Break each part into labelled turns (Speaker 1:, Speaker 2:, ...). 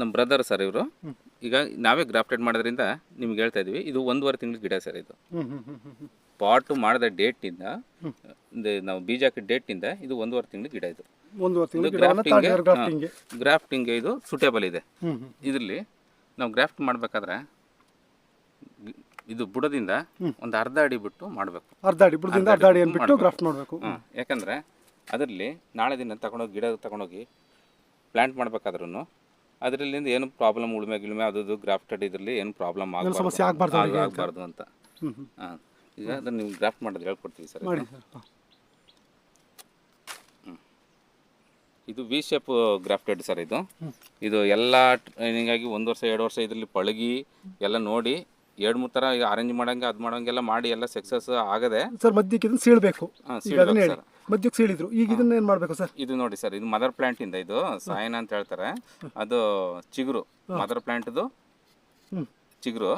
Speaker 1: ನಮ್ಮ brother sir ಇವರು. ಈಗ ನಾವೇ ಗ್ರಾಫ್ಟೆಡ್ ಮಾಡೋದ್ರಿಂದ ನಿಮ್ಗೆ ಹೇಳ್ತಾ ಇದೀವಿ ಇದು ಒಂದೂವರೆ ತಿಂಗಳ ಗಿಡ ಸರ್ ಇದು. ಪಾಟ್ ಮಾಡಿದ ಡೇಟಿಂದ ನಾವು ಬೀಜ ಹಾಕಿದ ಡೇಟಿಂದ ಇದು ಒಂದೂವರೆ ತಿಂಗಳ ಗಿಡ ಇದು.
Speaker 2: ಗ್ರಾಫ್ಟಿಂಗ್ಗೆ
Speaker 1: ಗ್ರಾಫ್ಟಿಂಗ್ ಇದು ಸೂಟೇಬಲ್ ಇದೆ ಇದರಲ್ಲಿ ನಾವು ಗ್ರಾಫ್ಟ್ ಮಾಡಬೇಕಾದ್ರೆ ಇದು ಬುಡದಿಂದ ಒಂದು ಅರ್ಧ ಅಡಿ ಬಿಟ್ಟು ಮಾಡಬೇಕು.
Speaker 2: ಅರ್ಧ ಅಡಿ ಬುಡದಿಂದ ಅರ್ಧ ಅಡಿ ಬಿಟ್ಟು ಗ್ರಾಫ್ಟ್ ಮಾಡಬೇಕು.
Speaker 1: ಯಾಕಂದ್ರೆ ಯಾಕಂದರೆ ಅದರಲ್ಲಿ ನಾಳೆ ದಿನ ತಗೊಂಡೋಗಿ ಗಿಡ ತಗೊಂಡೋಗಿ ಪ್ಲಾಂಟ್ ಮಾಡ್ಬೇಕಾದ್ರೂ ಅದರಲ್ಲಿಂದ ಏನು ಪ್ರಾಬ್ಲಮ್ ಉಳುಮೆ ಗಿಳುಮೆ ಅದು ಗ್ರಾಫ್ಟೆಡ್ ಇದರಲ್ಲಿ ಏನು ಪ್ರಾಬ್ಲಮ್
Speaker 2: ಸಮಸ್ಯೆ ಆಗಬಾರ್ದು.
Speaker 1: ಆಗಬಾರ್ದು ಅಂತ. ಹಾಂ. ಈಗ ಅದನ್ನು ನೀವು ಗ್ರಾಫ್ಟ್ ಮಾಡೋದು ಹೇಳ್ಕೊಡ್ತೀವಿ ಸರ್ ಇದು ವಿ ಶೇಪ್ ಗ್ರಾಫ್ಟೆಡ್ ಸರ್ ಇದು. ಇದು ಎಲ್ಲ ಹಿಂಗಾಗಿ ಒಂದು ವರ್ಷ ಎರಡು ವರ್ಷ ಇದರಲ್ಲಿ ಪಳಗಿ ಎಲ್ಲ ನೋಡಿ ಎರಡು ಮೂರು ಥರ ಈಗ ಅರೇಂಜ್ ಮಾಡಂಗೆ ಅದು ಮಾಡೋಂಗೆಲ್ಲ ಮಾಡಿ ಎಲ್ಲ ಸಕ್ಸಸ್ ಆಗದೆ
Speaker 2: ಸರ್ ಮಧ್ಯಕ್ಕೆ ಇದನ್ನು ಸೀಳ್ಬೇಕು.
Speaker 1: ಹಾಂ ಸೀಳಬೇಕು ಸರ್.
Speaker 2: ಮಧ್ಯಕ್ಕೆ ಸೀಳಿದ್ರು. ಈಗ ಇದನ್ನ ಏನು ಮಾಡಬೇಕು ಸರ್?
Speaker 1: ಇದು ನೋಡಿ ಸರ್ ಇದು ಮದರ್ ಪ್ಲಾಂಟ್ ಇಂದ ಇದು ಸಾಯನ ಅಂತ ಹೇಳ್ತಾರೆ. ಅದು ಚಿಗುರು ಮದರ್ ಪ್ಲಾಂಟ್ದು
Speaker 2: ಹ್ಮ್.
Speaker 1: ಚಿಗುರು.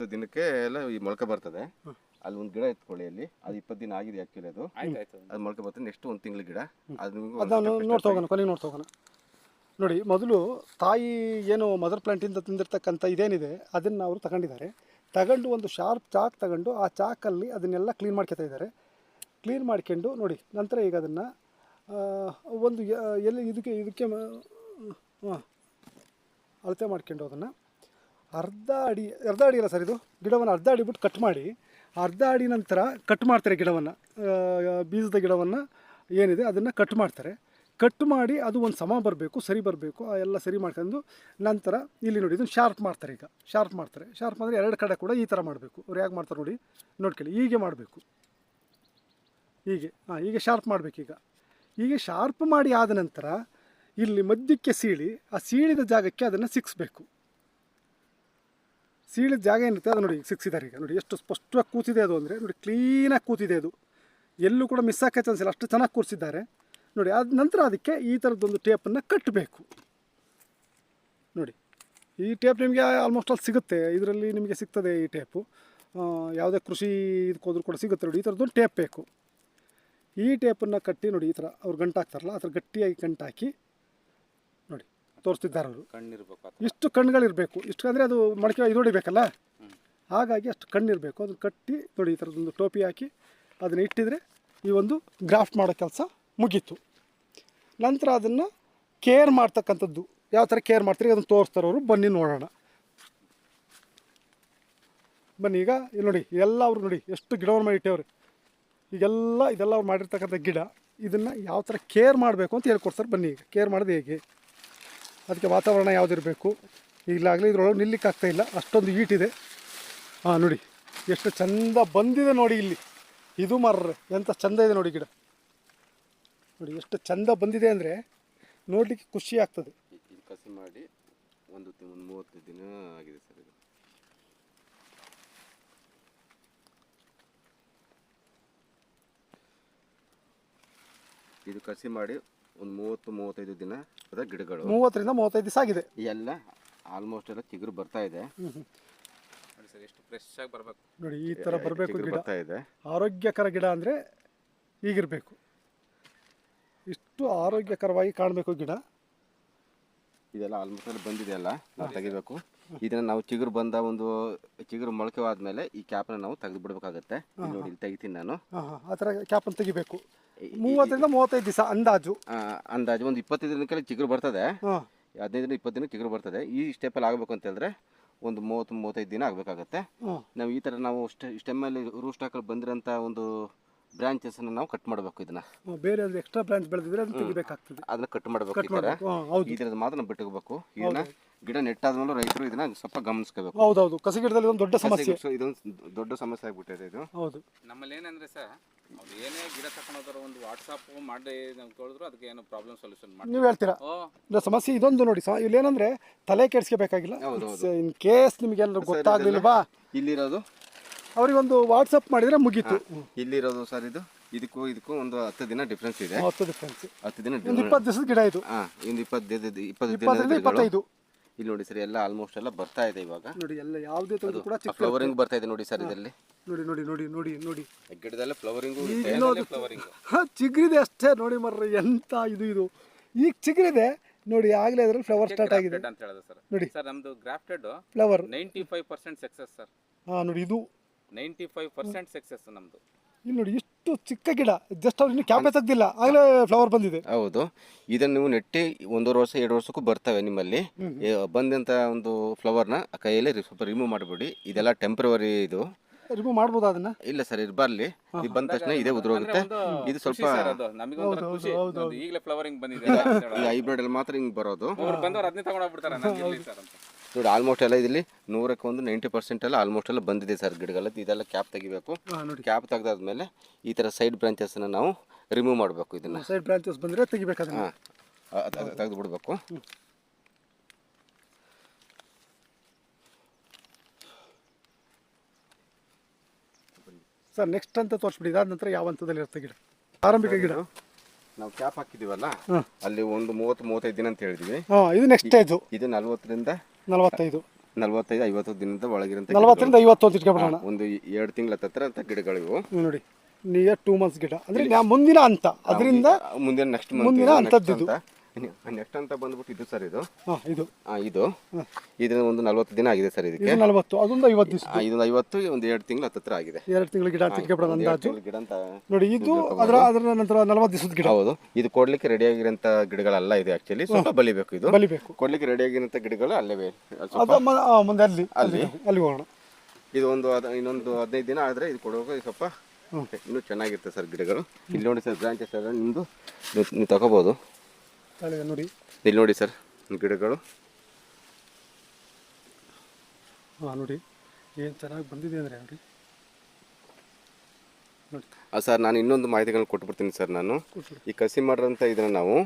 Speaker 3: ದಿನಕ್ಕೆ ಎಲ್ಲ ಈ ಮೊಳಕೆ ಬರ್ತದೆ. ಅಲ್ಲಿ ಒಂದು ಗಿಡ ಎತ್ಕೊಳ್ಳಿ ಅಲ್ಲಿ ಅದು ಇಪ್ಪತ್ತು ದಿನ ಆಗಿದೆ ಆ್ಯಕ್ಚುಲಿ ಅದು. ಅದು ಮೊಳಕೆ ಬರ್ತದೆ. ನೆಕ್ಸ್ಟ್ ಒಂದು ತಿಂಗಳ ಗಿಡ. ಅದು
Speaker 2: ನೋಡ್ತಾ ಹೋಗೋಣ ಕೊನೆಗೆ ನೋಡ್ತಾ ಹೋಗೋಣ. ನೋಡಿ ಮೊದಲು ತಾಯಿ ಏನು ಮದರ್ ಪ್ಲಾಂಟಿಂದ ತಿಂದಿರ್ತಕ್ಕಂಥ ಇದೇನಿದೆ ಅದನ್ನು ಅವರು ತಗೊಂಡಿದ್ದಾರೆ. ತಗೊಂಡು ಒಂದು ಶಾರ್ಪ್ ಚಾಕ್ ತಗೊಂಡು ಆ ಚಾಕಲ್ಲಿ ಅದನ್ನೆಲ್ಲ ಕ್ಲೀನ್ ಮಾಡ್ಕೊತಾ ಇದ್ದಾರೆ. ಕ್ಲೀನ್ ಮಾಡ್ಕೊಂಡು ನೋಡಿ, ನಂತರ ಈಗ ಅದನ್ನು ಒಂದು ಎಲ್ಲಿ ಇದಕ್ಕೆ ಇದಕ್ಕೆ ಅಳತೆ ಮಾಡ್ಕೊಂಡು ಅದನ್ನು ಅರ್ಧ ಅಡಿ ಅರ್ಧ ಅಡಿ ಇಲ್ಲ ಸರ್ ಇದು, ಗಿಡವನ್ನು ಅರ್ಧ ಅಡಿ ಬಿಟ್ಟು ಕಟ್ ಮಾಡಿ, ಅರ್ಧ ಅಡಿ ನಂತರ ಕಟ್ ಮಾಡ್ತಾರೆ ಗಿಡವನ್ನು ಬೀಜದ ಗಿಡವನ್ನು ಏನಿದೆ ಅದನ್ನು ಕಟ್ ಮಾಡ್ತಾರೆ. ಕಟ್ ಮಾಡಿ ಅದು ಒಂದು ಸಮ ಬರಬೇಕು, ಸರಿ ಬರಬೇಕು ಎಲ್ಲ ಸರಿ ಮಾಡ್ಕೊಂಡು ನಂತರ ಇಲ್ಲಿ ನೋಡಿ ಇದನ್ನು ಶಾರ್ಪ್ ಮಾಡ್ತಾರೆ ಈಗ, ಶಾರ್ಪ್ ಮಾಡ್ತಾರೆ. ಶಾರ್ಪ್ ಅಂದರೆ ಎರಡು ಕಡೆ ಕೂಡ ಈ ಥರ ಮಾಡಬೇಕು. ಅವ್ರು ಹೇಗೆ ಮಾಡ್ತಾರೆ ನೋಡಿ, ನೋಡ್ಕೊಳ್ಳಿ, ಹೀಗೆ ಮಾಡಬೇಕು. ಹೀಗೆ, ಹಾಂ, ಹೀಗೆ ಶಾರ್ಪ್ ಮಾಡಬೇಕೀಗ. ಹೀಗೆ ಶಾರ್ಪ್ ಮಾಡಿ ಆದ ನಂತರ ಇಲ್ಲಿ ಮಧ್ಯಕ್ಕೆ ಸೀಳಿ, ಆ ಸೀಳಿದ ಜಾಗಕ್ಕೆ ಅದನ್ನು ಸಿಕ್ಸ್ಬೇಕು. ಸೀಳಿದ ಜಾಗ ಏನಿರುತ್ತೆ ಅದು ನೋಡಿ, ಸಿಕ್ಸಿದ್ದಾರೆ ಈಗ. ನೋಡಿ, ಎಷ್ಟು ಸ್ಪಷ್ಟವಾಗಿ ಕೂತಿದೆ ಅದು ಅಂದರೆ, ನೋಡಿ ಕ್ಲೀನಾಗಿ ಕೂತಿದೆ ಅದು. ಎಲ್ಲೂ ಕೂಡ ಮಿಸ್ ಆಗಕ್ಕೆ ಚಾನ್ಸ್ ಇಲ್ಲ. ಅಷ್ಟು ಚೆನ್ನಾಗಿ ಕೂರಿಸಿದ್ದಾರೆ. ನೋಡಿ, ಆದ ನಂತರ ಅದಕ್ಕೆ ಈ ಥರದ್ದೊಂದು ಟೇಪನ್ನು ಕಟ್ಟಬೇಕು ನೋಡಿ, ಈ ಟೇಪ್ ನಿಮಗೆ ಆಲ್ಮೋಸ್ಟ್ ಅಲ್ಲಿ ಸಿಗುತ್ತೆ. ಇದರಲ್ಲಿ ನಿಮಗೆ ಸಿಗ್ತದೆ ಈ ಟೇಪು ಯಾವುದೇ ಕೃಷಿ ಇದಕ್ಕೆ ಹೋದ್ರೂ ಕೂಡ ಸಿಗುತ್ತೆ. ನೋಡಿ, ಈ ಥರದ್ದೊಂದು ಟೇಪ್ ಬೇಕು. ಈ ಟೇಪನ್ನು ಕಟ್ಟಿ ನೋಡಿ ಈ ಥರ ಅವ್ರು ಗಂಟು ಹಾಕ್ತಾರಲ್ಲ ಆ ಥರ ಗಟ್ಟಿಯಾಗಿ ಗಂಟು ಹಾಕಿ ನೋಡಿ ತೋರಿಸ್ತಿದ್ದಾರೆ ಅವರು.
Speaker 1: ಕಣ್ಣಿರ್ಬೇಕು.
Speaker 2: ಇಷ್ಟು ಕಣ್ಣುಗಳಿರಬೇಕು. ಇಷ್ಟು ಅಂದರೆ ಅದು ಮಡಕೆ ಇದು ಹೊಡಿಬೇಕಲ್ಲ ಹಾಗಾಗಿ ಅಷ್ಟು ಕಣ್ಣಿರಬೇಕು. ಅದನ್ನು ಕಟ್ಟಿ ನೋಡಿ ಈ ಥರದೊಂದು ಟೋಪಿ ಹಾಕಿ ಅದನ್ನು ಇಟ್ಟಿದರೆ ಈ ಒಂದು ಗ್ರಾಫ್ಟ್ ಮಾಡೋ ಕೆಲಸ ಮುಗೀತು. ನಂತರ ಅದನ್ನು ಕೇರ್ ಮಾಡ್ತಕ್ಕಂಥದ್ದು. ಯಾವ ಥರ ಕೇರ್ ಮಾಡ್ತೀರಿ? ಅದನ್ನು ತೋರಿಸ್ತಾರೆ ಅವರು. ಬನ್ನಿ ನೋಡೋಣ. ಬನ್ನಿ ಈಗ ಇಲ್ಲಿ ನೋಡಿ ಎಲ್ಲ ಅವರು ನೋಡಿ ಎಷ್ಟು ಗಿಡವನ್ನು ಮಾಡಿ ಇಟ್ಟವ್ರೆ ಈಗೆಲ್ಲ ಇದೆಲ್ಲ ಅವ್ರು ಮಾಡಿರ್ತಕ್ಕಂಥ ಗಿಡ, ಇದನ್ನು ಯಾವ ಥರ ಕೇರ್ ಮಾಡಬೇಕು ಅಂತ ಹೇಳ್ಕೊಡ್ತಾರೆ ಬನ್ನಿ ಈಗ. ಕೇರ್ ಮಾಡೋದು ಹೇಗೆ? ಅದಕ್ಕೆ ವಾತಾವರಣ ಯಾವುದಿರಬೇಕು ಈಗಲಾಗಲೇ ಇದರೊಳಗೆ ನಿಲ್ಲಿಕ್ಕೆ ಆಗ್ತಾ ಇಲ್ಲ. ಅಷ್ಟೊಂದು ಈಟಿದೆ ಹಾಂ ನೋಡಿ. ಎಷ್ಟು ಚಂದ ಬಂದಿದೆ ನೋಡಿ ಇಲ್ಲಿ. ಇದು ಮಾರ್ರೆ, ಎಂಥ ಚಂದ ಇದೆ ನೋಡಿ ಗಿಡ. ನೋಡಿ, ಎಷ್ಟು ಚಂದ ಬಂದಿದೆ ಅಂದರೆ ನೋಡಲಿಕ್ಕೆ ಖುಷಿ ಆಗ್ತದೆ.
Speaker 3: ಕಸಿ ಮಾಡಿ ಒಂದು ಮೂವತ್ತು ದಿನ ಆಗಿದೆ ಸರ್ ಇದು ಕಸಿ ಮಾಡಿ ಒಂದು ಮೂವತ್ತು ಮೂವತ್ತೈದು ದಿನ ಅದ ಗಿಡಗಳು.
Speaker 2: ಮೂವತ್ತರಿಂದ ಮೂವತ್ತೈದು ದಿವಸ ಆಗಿದೆ.
Speaker 3: ಎಲ್ಲ ಆಲ್ಮೋಸ್ಟ್ ಎಲ್ಲ ಚಿಗುರು ಬರ್ತಾ ಇದೆ.
Speaker 1: ಎಷ್ಟು ಫ್ರೆಶ್ ಆಗಿ ಬರಬೇಕು.
Speaker 2: ನೋಡಿ ಈ ಥರ ಬರಬೇಕು ಗಿಡ.
Speaker 3: ಬರ್ತಾ ಇದೆ.
Speaker 2: ಆರೋಗ್ಯಕರ ಗಿಡ ಅಂದ್ರೆ ಈಗಿರಬೇಕು. ಇಷ್ಟು ಆರೋಗ್ಯಕರವಾಗಿ ಕಾಣಬೇಕು ಗಿಡ.
Speaker 3: ಇದೆಲ್ಲ ಆಲ್ಮೋಸ್ಟ್ ಎಲ್ಲ ಬಂದಿದೆ ಅಲ್ಲ ನಾವು ತೆಗಿಬೇಕು. ಇದನ್ನ ನಾವು ಚಿಗುರು ಬಂದ ಒಂದು ಚಿಗುರು ಮೊಳಕೆ ಆದ್ಮೇಲೆ ಈ ಕ್ಯಾಪ್ನ ನಾವು ತೆಗೆದು ಬಿಡ್ಬೇಕಾಗತ್ತೆ ನೋಡಿ ಇಲ್ಲಿ ತೆಗಿತೀನಿ ನಾನು.
Speaker 2: ಆ ಥರ ಕ್ಯಾಪನ್ನು ತೆಗಿಬೇಕು. ಮೂವತ್ತರಿಂದ ಮೂವತ್ತೈದು ದಿವಸ ಅಂದಾಜು.
Speaker 3: ಆ, ಅಂದಾಜು ಒಂದು ಇಪ್ಪತ್ತೈದು ದಿನಕ್ಕೆ ಚಿಗುರು ಬರ್ತದೆ.
Speaker 2: ಹಾಂ.
Speaker 3: ದಿನ ಇಪ್ಪತ್ತು ದಿನ ಚಿಗುರು ಬರ್ತದೆ. ಈ ಸ್ಟೆಪ್ಪಲ್ಲಿ ಆಗಬೇಕು ಅಂತ ಹೇಳಿದ್ರೆ ಒಂದು ಮೂವತ್ತು ಮೂವತ್ತೈದು ದಿನ ಆಗಬೇಕಾಗತ್ತೆ.
Speaker 2: ಹಾಂ.
Speaker 3: ನಾವು ಈ ಥರ ನಾವು ಸ್ಟೆಮ್ಮಲ್ಲಿ ರೂಸ್ಟ್ ಹಾಕಲು ಬಂದಿರೋಂಥ ಒಂದು ಬ್ರಾಂಚಸ್ನ ನಾವು ಕಟ್ ಮಾಡಬೇಕು ಇದನ್ನ.
Speaker 2: ಬೇರೆ ಎಕ್ಸ್ಟ್ರಾ ಬ್ರಾಂಚ್ ಬೆಳೆದಿದ್ರೆ ಅದನ್ನ ತೆಗಿಬೇಕಾಗ್ತದೆ.
Speaker 3: ಅದನ್ನ ಕಟ್ ಮಾಡಬೇಕು
Speaker 2: ಕಟ್
Speaker 3: ಈ ಥರ
Speaker 2: ಮಾಡಬೇಕು. ಹಾಂ ಹೌದು.
Speaker 3: ಈ ಥರದ ಮಾತ್ರ ನಾವು ಬಿಟ್ಟುಕೋಬೇಕು ಇದನ್ನ ಗಿಡ ನೆಟ್ಟಾದ್ಮೇಲೆ ರೈತರು ಇದನ್ನ ಸ್ವಲ್ಪ ಗಮನಿಸ್ಕೋಬೇಕು.
Speaker 2: ಹೌದೌದು. ಕಸಿ ಗಿಡದಲ್ಲಿ ಒಂದು ದೊಡ್ಡ ಸಮಸ್ಯೆ.
Speaker 3: ಇದೊಂದು ದೊಡ್ಡ ಸಮಸ್ಯೆ ಆಗಿಬಿಟ್ಟಿದೆ ಇದು.
Speaker 2: ಹೌದು.
Speaker 1: ನಮ್ಮಲ್ಲಿ ಏನಂದ್ರೆ ಸರ್ ಅವ್ರು ಏನೇ ಗಿಡ ತಗೊಂಡೋದ್ರು ಒಂದು ವಾಟ್ಸಾಪ್ ಮಾಡಿ ನಮ್ಗೆ ಕೇಳಿದ್ರು ಅದಕ್ಕೆ ಏನು ಪ್ರಾಬ್ಲಮ್ ಸೊಲ್ಯೂಷನ್ ಮಾಡಿ
Speaker 2: ನೀವು ಹೇಳ್ತೀರಾ? ಇಲ್ಲ ಸಮಸ್ಯೆ ಇದೊಂದು ನೋಡಿ ಇಲ್ಲಿ ಇಲ್ಲೇನಂದ್ರೆ ತಲೆ ಕೆಡಿಸ್ಕೋಬೇಕಾಗಿಲ್ಲ
Speaker 3: ಹೌದು,
Speaker 2: ಇನ್ ಕೇಸ್ ನಿಮಗೆ ಏನಾದ್ರು ಗೊತ್ತಾಗ್ಲಿಲ್ವಾ
Speaker 3: ಇಲ್ಲಿರೋದು?
Speaker 2: ಅವ್ರಿಗೊಂದು ವಾಟ್ಸಪ್ ಮಾಡಿದ್ರೆ ಮುಗೀತು.
Speaker 3: ಇಲ್ಲಿರೋದು ಸರ್ ಇದು. ಇದಕ್ಕೂ ಇದಕ್ಕೂ ಒಂದು ಹತ್ತು ದಿನ ಡಿಫ್ರೆನ್ಸ್ ಇದೆ.
Speaker 2: ಹತ್ತು ಡಿಫ್ರೆನ್ಸ್
Speaker 3: ಹತ್ತು ದಿನ
Speaker 2: ಒಂದು ಇಪ್ಪತ್ತು ದಿವಸದ ಗಿಡ ಇದು.
Speaker 3: ಹಾ ಒಂದು ಇಪ್ಪತ್ತು ಇಪ್ಪತ್ತು
Speaker 2: ಇಪ್ಪತ್ತರಿಂದ
Speaker 3: ದಿನ
Speaker 2: ಇಪ್ಪತ್ತೈದು.
Speaker 3: ಇಲ್ಲಿ ನೋಡಿ ಸರ್ ಎಲ್ಲ ಆಲ್ಮೋಸ್ಟ್ ಎಲ್ಲ ಬರ್ತಾ ಇದೆ ಇವಾಗ.
Speaker 2: ನೋಡಿ ಎಲ್ಲ ಯಾವುದೇ ತರ ಕೂಡ ಚಿಕ್ಕ
Speaker 3: ಫ್ಲವರಿಂಗ್ ಬರ್ತಾ ಇದೆ ನೋಡಿ ಸರ್ ಇದರಲ್ಲಿ.
Speaker 2: ನೋಡಿ ನೋಡಿ ನೋಡಿ ನೋಡಿ ನೋಡಿ.
Speaker 3: ಗಿಡದಲ್ಲೇ ಫ್ಲವರಿಂಗು
Speaker 2: ಫ್ಲವರಿಂಗ್ ಚಿಗ್ರಿದೆ ಅಷ್ಟೇ ನೋಡಿ ಮರ್ರಿ ಎಂತ ಇದು ಇದು. ಈಗ ಚಿಗುರಿದೆ ನೋಡಿ ಆಗ್ಲೇ ಅದರಲ್ಲಿ ಫ್ಲವರ್ ಸ್ಟಾರ್ಟ್ ಆಗಿದೆ.
Speaker 1: ಅಂತ ಹೇಳಿದೆ ಸರ್.
Speaker 2: ನೋಡಿ.
Speaker 1: ಸರ್ ನಮ್ದು grafted
Speaker 2: flower
Speaker 1: ninety five percent success sir.
Speaker 2: ಹಾಂ ನೋಡಿ ಇದು.
Speaker 1: ನೈಂಟಿ ಫೈವ್ ಪರ್ಸೆಂಟ್ ಸಕ್ಸಸ್ ನಮ್ದು.
Speaker 2: ಇಲ್ಲಿ ನೋಡಿ ಇಷ್ಟು ಚಿಕ್ಕ ಗಿಡ ಜಸ್ಟ್ ಅವ್ರು ಇನ್ನೂ ಕ್ಯಾಪೇ ತೆಗ್ದಿಲ್ಲ ಆಗಲೇ ಫ್ಲವರ್ ಬಂದಿದೆ.
Speaker 3: ಹೌದು. ಇದನ್ನು ನೀವು ನೆಟ್ಟಿ ಒಂದೂವರೆ ವರ್ಷ ಎರಡು ವರ್ಷಕ್ಕೂ ಬರ್ತವೆ ನಿಮ್ಮಲ್ಲಿ. ಬಂದಂತ ಬಂದಂಥ ಒಂದು ಫ್ಲವರ್ನ ಕೈಯಲ್ಲಿ ಸ್ವಲ್ಪ ರಿಮೂವ್ ಮಾಡಿಬಿಡಿ. ಇದೆಲ್ಲ ಟೆಂಪ್ರವರಿ ಇದು.
Speaker 2: ರಿಮೂವ್ ಮಾಡ್ಬೋದು ಅದನ್ನ?
Speaker 3: ಇಲ್ಲ ಸರ್ ಇದು ಬರಲಿ. ಇದು ಬಂದ ತಕ್ಷಣ ಇದೇ ಉದುರೋಗುತ್ತೆ. ಇದು ಸ್ವಲ್ಪ
Speaker 1: ನಮಗೊಂದು ಖುಷಿ. ಈಗಲೇ ಫ್ಲವರಿಂಗ್ ಬಂದಿದೆ.
Speaker 3: ಈ ಹೈಬ್ರಿಡ್ ಅಲ್ಲಿ ಮಾತ್ರ ಹಿಂಗೆ ಬರೋದು.
Speaker 1: ಅವ್ರು ಬಂದವ್ರು ಅದನ್ನೇ ತಗೊಂಡೋಗ್ಬಿಡ್ತಾರೆ ನಂಗೆ ಇರ್ಲಿ ಸರ್ ಅಂತ.
Speaker 3: ನೋಡಿ ಆಲ್ಮೋಸ್ಟ್ ಎಲ್ಲ ಇಲ್ಲಿ ನೂರಕ್ಕೆ ಒಂದು ನೈಂಟಿ ಪರ್ಸೆಂಟ್ ಎಲ್ಲ ಆಲ್ಮೋಸ್ಟ್ ಎಲ್ಲ ಬಂದಿದೆ ಸರ್ ಗಿಡಗಳ ಇದೆಲ್ಲ ಕ್ಯಾಪ್ ತೆಗಿಬೇಕು.
Speaker 2: ನೋಡಿ.
Speaker 3: ಕ್ಯಾಪ್ ತೆಗೆದಾದ್ಮೇಲೆ ಈ ಥರ ಸೈಡ್ ಬ್ರಾಂಚಸ್ನ ನಾವು ರಿಮೂವ್ ಮಾಡಬೇಕು ಇದನ್ನು.
Speaker 2: ಸೈಡ್ ಬ್ರಾಂಚಸ್ ಬಂದರೆ ತೆಗಿಬೇಕು ಅದನ್ನ.
Speaker 3: ಹಾಂ ತೆಗೆದು ಬಿಡಬೇಕು.
Speaker 2: ಸರ್ ನೆಕ್ಸ್ಟ್ ಅಂತ ತೋರಿಸ್ಬಿಡಿ. ಇದಾದ ನಂತರ ಯಾವ ಹಂತದಲ್ಲಿ ಇರುತ್ತೆ ಗಿಡ? ಆರಂಭಿಕ ಗಿಡ.
Speaker 3: ನಾವು ಕ್ಯಾಪ್ ಹಾಕಿದ್ದೀವಲ್ಲ ಅಲ್ಲಿ ಒಂದು ಮೂವತ್ತು ಮೂವತ್ತೈದು ದಿನ ಅಂತ ಹೇಳಿದ್ವಿ.
Speaker 2: ಹಾಂ ಇದು ನೆಕ್ಸ್ಟ್ ಇದು
Speaker 3: ಇದು ನಲ್ವತ್ತರಿಂದ
Speaker 2: ನಲವತ್ತೈದು.
Speaker 3: ನಲವತ್ತೈದು ಐವತ್ತು ದಿನದ ಒಳಗಿರಂತ
Speaker 2: ನಲವತ್ತರಿಂದ ಐವತ್ತು ಅಂತ ಇಟ್ಕೊಬಿಡೋಣ
Speaker 3: ಒಂದು ಎರಡು ತಿಂಗಳ ಹತ್ರ ಅಂತ ಗಿಡಗಳಿವು
Speaker 2: ನೋಡಿ ನಿಯರ್ ಟೂ ಮಂತ್ಸ್ ಗಿಡ. ಅಂದ್ರೆ ನಾ ಮುಂದಿನ ಹಂತ ಅದರಿಂದ
Speaker 3: ಮುಂದಿನ ನೆಕ್ಸ್ಟ್
Speaker 2: ಮುಂದಿನ ಹಂತದ್ದು ಇದು.
Speaker 3: ನೆಕ್ಸ್ಟ್ ಅಂತ ಬಂದ್ಬಿಟ್ಟು ಇದು ಸರ್ ಇದು.
Speaker 2: ಇದು.
Speaker 3: ಆ, ಇದು. ಇದು ಒಂದು ನಲವತ್ತು ದಿನ ಆಗಿದೆ ಸರ್ ಇದಕ್ಕೆ.
Speaker 2: ಇದು ನಲವತ್ತು ಅದೊಂದು ಐವತ್ತು ದಿವಸ
Speaker 3: ಆ, ಇದೊಂದು ಐವತ್ತು ಒಂದು ಎರಡು ತಿಂಗಳು ಹತ್ತಿರ ಆಗಿದೆ.
Speaker 2: ಎರಡು ತಿಂಗಳು ಗಿಡ ಅಂತ ಇಟ್ಕೊಬಿಡೋಣ
Speaker 3: ಒಂದು ಎರಡು
Speaker 2: ಅಂದಾಜು.
Speaker 3: ತಿಂಗಳ ಗಿಡ ಅಂತ
Speaker 2: ನೋಡಿ ಇದು ಅದರ ಅದರ ನಂತರ ನಲವತ್ತು ದಿವಸದ ಗಿಡ.
Speaker 3: ಹೌದು. ಇದು ಕೊಡ್ಲಿಕ್ಕೆ ರೆಡಿ ಆಗಿರೋಂಥ ಗಿಡಗಳಲ್ಲ ಇದು ಆಕ್ಚುಲಿ ಸ್ವಲ್ಪ ಬಲಿಬೇಕು ಇದು.
Speaker 2: ಬಲಿಬೇಕು.
Speaker 3: ಕೊಡ್ಲಿಕ್ಕೆ ರೆಡಿ ಆಗಿರೋಂಥ ಗಿಡಗಳು ಅಲ್ಲೇ ಬೇ- ಅಲ್ಲಿ ಸ್ವಲ್ಪ
Speaker 2: ಅದು ಮ- ಆ, ಮುಂದೆ ಅಲ್ಲಿ ಅಲ್ಲಿ. ಅಲ್ಲಿ ಹೋಗೋಣ.
Speaker 3: ಇದು ಒಂದು ಅದ- ಇನ್ನೊಂದು ಹದಿನೈದು ದಿನ ಆದ್ರೆ ಇದು ಕೊಡುವಾಗ ಇದು ಸ್ವಲ್ಪ ಇನ್ನೂ ಚೆನ್ನಾಗಿರುತ್ತೆ ಸರ್ ಗಿಡಗಳು. ಇಲ್ಲಿ ನೋಡಿ ಸರ್ ಬ್ರಾಂಚಸ್ ಎಲ್ಲ ನಿಮ್ಮದು ನೀವು ನೀವು ತಗೋಬೋದು.
Speaker 2: ನೋಡಿ.
Speaker 3: ಇಲ್ಲಿ ನೋಡಿ ಸರ್ ಗಿಡಗಳು.
Speaker 2: ಹಾಂ ನೋಡಿ ಏನು ಚೆನ್ನಾಗಿ ಬಂದಿದೆ ಅಂದರೆ ನೋಡಿ?
Speaker 3: ಸರ್ ನಾನು ಇನ್ನೊಂದು ಮಾಹಿತಿಗಳನ್ನ ಕೊಟ್ಬಿಡ್ತೀನಿ ಸರ್ ನಾನು. ಈ ಕಸಿ ಮಾಡಿರೋಂಥ ಇದನ್ನು ನಾವು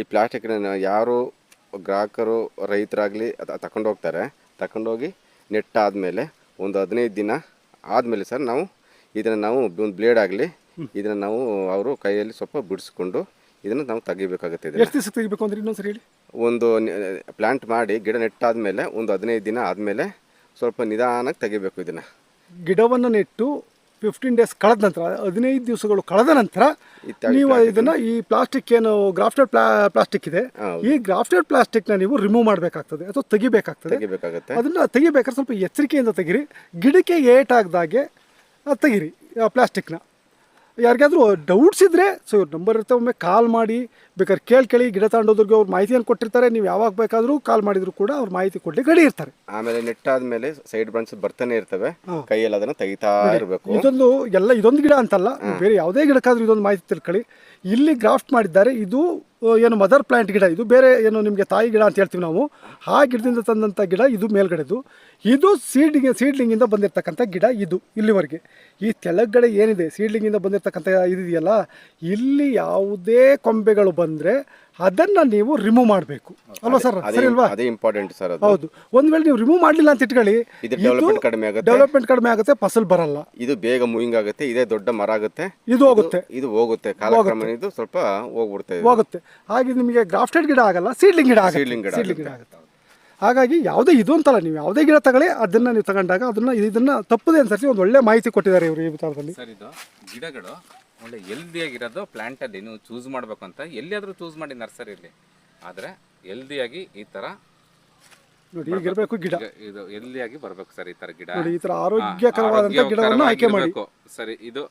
Speaker 3: ಈ ಪ್ಲಾಸ್ಟಿಕ್ನ ಯಾರು ಗ್ರಾಹಕರು ರೈತರಾಗಲಿ ತಗೊಂಡು ಹೋಗ್ತಾರೆ. ತಗೊಂಡೋಗಿ ನೆಟ್ಟಾದಮೇಲೆ ಒಂದು ಹದಿನೈದು ದಿನ ಆದಮೇಲೆ ಸರ್ ನಾವು ಇದನ್ನು ನಾವು ಒಂದು ಬ್ಲೇಡ್ ಆಗಲಿ ಇದನ್ನು ನಾವು ಅವರು ಕೈಯಲ್ಲಿ ಸ್ವಲ್ಪ ಬಿಡಿಸ್ಕೊಂಡು ಇದನ್ನು ನಾವು ತೆಗಿಬೇಕಾಗುತ್ತೆ ಇದನ್ನ.
Speaker 2: ಎಷ್ಟು ದಿವಸ ತೆಗಿಬೇಕು ಅಂದ್ರೆ ಇನ್ನೊಂದ್ಸರಿ ಹೇಳಿ.
Speaker 3: ಒಂದು ಪ್ಲಾಂಟ್ ಮಾಡಿ ಗಿಡ ನೆಟ್ಟಾದ್ಮೇಲೆ ಒಂದು ಹದಿನೈದು ದಿನ ಆದಮೇಲೆ ಸ್ವಲ್ಪ ನಿಧಾನಕ್ಕೆ ತೆಗಿಬೇಕು ಇದನ್ನು.
Speaker 2: ಗಿಡವನ್ನು ನೆಟ್ಟು ಫಿಫ್ಟೀನ್ ಡೇಸ್ ಕಳೆದ ನಂತರ ಹದಿನೈದು ದಿವಸಗಳು ಕಳೆದ ನಂತರ ನೀವು ಇದನ್ನ ಈ ಪ್ಲಾಸ್ಟಿಕ್ ಏನು ಗ್ರಾಫ್ಟೆಡ್ ಪ್ಲಾಸ್ಟಿಕ್ ಇದೆ
Speaker 3: ಹೌದು.
Speaker 2: ಈ ಗ್ರಾಫ್ಟೆಡ್ ಪ್ಲಾಸ್ಟಿಕ್ನ ನೀವು ರಿಮೂವ್ ಮಾಡಬೇಕಾಗ್ತದೆ ಅಥವಾ ತೆಗಿಬೇಕಾಗ್ತದೆ.
Speaker 3: ತೆಗಿಬೇಕಾಗತ್ತೆ.
Speaker 2: ಅದನ್ನ ತೆಗಿಬೇಕಾದ್ರೆ ಸ್ವಲ್ಪ ಎಚ್ಚರಿಕೆಯಿಂದ ತೆಗಿರಿ. ಗಿಡಕ್ಕೆ ಏಟಾಗ್ದಾಗೆ ಅದ್ ತೆಗಿರಿ ಆ ಪ್ಲಾಸ್ಟಿಕ್ನ ಯಾರಿಗಾದ್ರೂ ಡೌಟ್ಸ್ ಇದ್ರೆ ಸೊ ಇವ್ರ ನಂಬರ್ ಇರುತ್ತೆ ಒಮ್ಮೆ ಕಾಲ್ ಮಾಡಿ ಬೇಕಾದ್ರೆ ಕೇಳಿ ಕೇಳಿ ಗಿಡ ತಗೊಂಡೋದ್ರಿಗೆ ಅವ್ರು ಮಾಹಿತಿಯನ್ನು ಕೊಟ್ಟಿರ್ತಾರೆ ನೀವು ಯಾವಾಗ ಬೇಕಾದರೂ ಕಾಲ್ ಮಾಡಿದ್ರು ಕೂಡ ಅವ್ರು ಮಾಹಿತಿ ಕೊಡ್ಲಿಕ್ಕೆ ರೆಡಿ ಇರ್ತಾರೆ.
Speaker 3: ಆಮೇಲೆ ನೆಟ್ಟಾದ್ಮೇಲೆ ಸೈಡ್ ಬ್ರಾಂಚ್ ಬರ್ತಾನೆ ಇರ್ತವೆ ಕೈಯಲ್ಲಿ ಅದನ್ನ ತೆಗಿತಾ ಇರಬೇಕು.
Speaker 2: ಇದೊಂದು ಎಲ್ಲ ಇದೊಂದು ಗಿಡ ಅಂತಲ್ಲ ಬೇರೆ ಯಾವುದೇ ಗಿಡಕ್ಕಾದ್ರೂ ಇದೊಂದು ಮಾಹಿತಿ ತಿಳ್ಕೊಳ್ಳಿ. ಇಲ್ಲಿ ಗ್ರಾಫ್ಟ್ ಮಾಡಿದ್ದಾರೆ ಇದು ಏನು ಮದರ್ ಪ್ಲಾಂಟ್ ಗಿಡ, ಇದು ಬೇರೆ ಏನು ನಿಮಗೆ ತಾಯಿ ಗಿಡ ಅಂತ ಹೇಳ್ತೀವಿ ನಾವು. ಆ ಗಿಡದಿಂದ ತಂದಂಥ ಗಿಡ ಇದು ಮೇಲ್ಗಡೆದು. ಇದು ಸೀಡ್ಲಿಂಗ್ ಸೀಡ್ಲಿಂಗಿಂದ ಬಂದಿರತಕ್ಕಂಥ ಗಿಡ ಇದು ಇಲ್ಲಿವರೆಗೆ. ಈ ತೆಳಗಡೆ ಏನಿದೆ ಸೀಡ್ಲಿಂಗಿಂದ ಬಂದಿರತಕ್ಕಂಥ ಇದೆಯಲ್ಲ ಇಲ್ಲಿ ಯಾವುದೇ ಕೊಂಬೆಗಳು ಬಂದರೆ ಅದನ್ನು ನೀವು ರಿಮೂವ್ ಮಾಡಬೇಕು. ಅಲ್ವಾ ಸರ್
Speaker 3: ಅದೇ
Speaker 2: ಸರಿ ಅಲ್ವಾ
Speaker 3: ಅದೇ ಇಂಪಾರ್ಟೆಂಟ್ ಸರ್ ಅದು.
Speaker 2: ಹೌದು. ಒಂದು ವೇಳೆ ನೀವು ರಿಮೂವ್ ಮಾಡಲಿಲ್ಲ ಅಂತ ಇಟ್ಕೊಳ್ಳಿ
Speaker 3: ಇದು ಡೆವಲಪ್ಮೆಂಟ್ ಕಡಿಮೆ ಆಗುತ್ತೆ.
Speaker 2: ಡೆವಲಪ್ಮೆಂಟ್ ಕಡಿಮೆ ಆಗುತ್ತೆ ಫಸಲ್ ಬರಲ್ಲ.
Speaker 3: ಇದು ಬೇಗ ಮೂವಿಂಗ್ ಆಗುತ್ತೆ ಇದೇ ದೊಡ್ಡ ಮರ ಆಗುತ್ತೆ.
Speaker 2: ಇದು ಹೋಗುತ್ತೆ.
Speaker 3: ಇದು ಹೋಗುತ್ತೆ. ಕಾಲಕ್ರಮೇಣ ಇದು ಸ್ವಲ್ಪ ಹೋಗ್ಬಿಡುತ್ತೆ. ಇದು.
Speaker 2: ಹೋಗುತ್ತೆ. ಹಾಗೆ ನಿಮಗೆ ಗ್ರಾಫ್ಟೆಡ್ ಗಿಡ ಆಗಲ್ಲ ಸೀಡ್ಲಿಂಗ್ ಗಿಡ ಆಗುತ್ತೆ.
Speaker 3: Seedling ಗಿಡ
Speaker 2: ಸೀಡ್ಲಿಂಗ್ ಗಿಡ ಆಗುತ್ತೆ. ಹಾಗಾಗಿ ಯಾವುದೇ ಇದು ಅಂತಲ್ಲ ನೀವು ಯಾವುದೇ ಗಿಡ ತಗೊಳ್ಳಿ ಅದನ್ನು ನೀವು ತಗೊಂಡಾಗ ಅದನ್ನು ಇದನ್ನು ತಪ್ಪದೆ ಅನ್ಸರಿಸಿ ಒಂದು ಒಳ್ಳೆ ಮಾಹಿತಿ ಕೊಟ್ಟಿದ್ದಾರೆ ಇವರು ಈ ವಿಚಾರದಲ್ಲಿ.
Speaker 1: ಸರ್ ಇದು ಗಿಡಗಳು ಒಳ್ಳೆ ಹೆಲ್ದಿಯಾಗಿರೋದು ಪ್ಲ್ಯಾಂಟಲ್ಲಿ ನೀವು ಚೂಸ್ ಮಾಡಬೇಕು ಅಂತ ಎಲ್ಲಿಯಾದರೂ ಚೂಸ್ ಮಾಡಿ ನರ್ಸರಿಯಲ್ಲಿ ಆದರೆ ಹೆಲ್ದಿಯಾಗಿ ಈ ಥರ
Speaker 2: ನೋಡಿ ಈಗಿರಬೇಕು ಗಿಡ.
Speaker 1: ಇದು ಹೆಲ್ದಿಯಾಗಿ ಬರಬೇಕು ಸರ್ ಈ ಥರ ಗಿಡ.
Speaker 2: ನೋಡಿ ಈ ಥರ ಆರೋಗ್ಯಕರವಾದಂಥ ಗಿಡವನ್ನು ಆಯ್ಕೆ ಮಾಡಿ.
Speaker 1: ಸರಿ ಇದು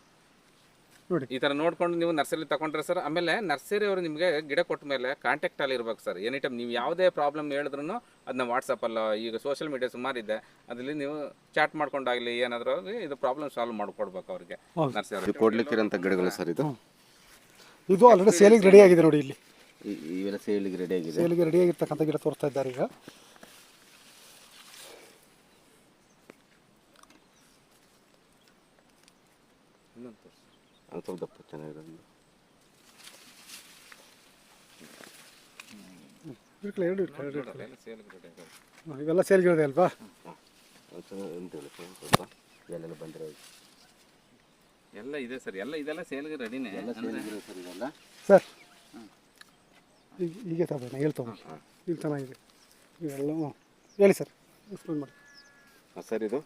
Speaker 2: ನೋಡಿ.
Speaker 1: ಈ ತರ ನೋಡ್ಕೊಂಡು ನೀವು ನರ್ಸರಿ ತಗೊಂಡ್ರೆ ಸರ್ ಆಮೇಲೆ ನರ್ಸರಿ ಅವರು ನಿಮಗೆ ಗಿಡ ಕೊಟ್ಟ ಮೇಲೆ ಕಾಂಟ್ಯಾಕ್ಟ್ ಅಲ್ಲಿ ಇರ್ಬೇಕು ಸರ್. ಎನಿ ಟೈಮ್ ನೀವು ಯಾವುದೇ ಪ್ರಾಬ್ಲಮ್ ಹೇಳಿದ್ರು ಅದನ್ನ ವಾಟ್ಸಪ್ಪಲ್ಲ ಈಗ ಸೋಷಿಯಲ್ ಮೀಡಿಯಾ ಸುಮಾರಿದೆ ಅದರಲ್ಲಿ ನೀವು ಚಾಟ್ ಮಾಡ್ಕೊಂಡಾಗ್ಲಿ ಏನಾದರೂ ಇದು ಪ್ರಾಬ್ಲಮ್ ಸಾಲ್ವ್ ಮಾಡ್ಕೊಡ್ಬೇಕು ಅವ್ರಿಗೆ ನರ್ಸರಿ
Speaker 3: ಇದು ಕೊಡ್ಲಿಕ್ಕಿರೋಂಥ ಗಿಡಗಳು ಸರ್ ಇದು?
Speaker 2: ಇದು ಆಲ್ರೆಡಿ ಸೇಲಿಗೆ ರೆಡಿ ಆಗಿದೆ ನೋಡಿ ಇಲ್ಲಿ.
Speaker 3: ಈ- ಇವೆಲ್ಲ ಸೇಲಿಗೆ ರೆಡಿ ಆಗಿದೆ.
Speaker 2: ಸೇಲಿಗೆ ರೆಡಿ ಆಗಿರ್ತಕ್ಕಂಥ ಗಿಡ ತೋರಿಸ್ತಾ ಇದ್ದಾರೆ ಈಗ.
Speaker 3: ಅದು ಸ್ವಲ್ಪ ದಪ್ಪ ಚೆನ್ನಾಗಿರೋದು
Speaker 2: ಇಟ್ಕೊಳ್ಳಿ, ಎರಡು ಇಟ್ಕೊಳ್ಳಿ, ಎರಡು
Speaker 1: ಸೇಲ್ಗೆ ready ಆಗೋದು.
Speaker 2: ಇವೆಲ್ಲ ಸೇಲ್ಗಿದೆ ಅಲ್ವಾ
Speaker 3: ಅದು ಚೆನ್ನಾಗಿ ಅಂತ ಹೇಳಿ ಸ್ವಲ್ಪ ಎಲ್ಲೆಲ್ಲ ಬಂದಿರೋ
Speaker 1: ಎಲ್ಲ ಇದೆ ಸರ್ ಎಲ್ಲ ಇದೆಲ್ಲ ಸೇಲ್ಗೆ ರೆಡಿನೇ
Speaker 3: ಎಲ್ಲ ಸೇಲಿಗಿರೋ ಸರ್ ಇದೆಲ್ಲ
Speaker 2: ಸರ್ ಈಗ ಹೀಗೆ ತಗೋಣ ಹೇಳ್ತವ ಇಲ್ಲಿ ಚೆನ್ನಾಗಿದೆ ಇವೆಲ್ಲ ಹ್ಞೂ. ಹೇಳಿ ಸರ್ ಎಕ್ಸ್ಪ್ಲೇನ್ ಮಾಡಿ
Speaker 3: ಸರ್ ಇದು